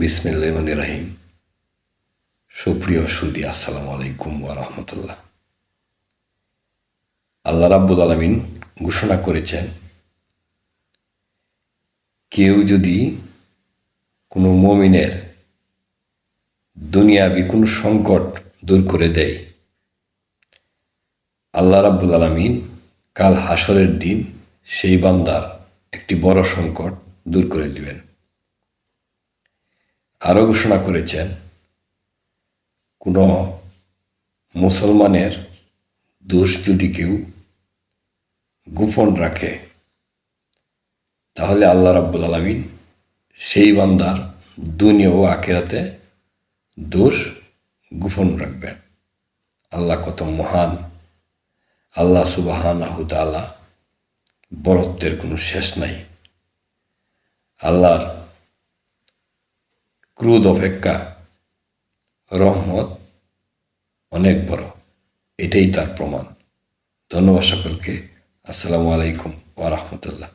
বিসমিল্লাহমান রাহিম সুপ্রিয় সুদি, আসসালামু আলাইকুম রাহমাতুল্লাহ। আল্লাহ রাব্বুল আলমিন ঘোষণা করেছেন, কেউ যদি কোনো মমিনের দুনিয়াবি কোনো সংকট দূর করে দেয়, আল্লাহ রাব্বুল আলমিন কাল হাসরের দিন সেই বান্দার একটি বড় সংকট দূর করে দিবেন। আরও ঘোষণা করেছেন, কোনো মুসলমানের দোষ যদি কেউ গোপন রাখে, তাহলে আল্লাহ রাব্বুল আলমিন সেই বান্দার দুনিয়া ও আখেরাতে দোষ গোপন রাখবেন। আল্লাহ কত মহান, আল্লাহ সুবাহান আল্লাহ বরত্বের কোনো শেষ নাই। আল্লাহর ক্রোধ অপেক্ষা রহমত অনেক বড়। এটাই তার প্রমাণ। ধন্যবাদ সকলকে। আসসালামু আলাইকুম ওয়া রাহমাতুল্লাহ।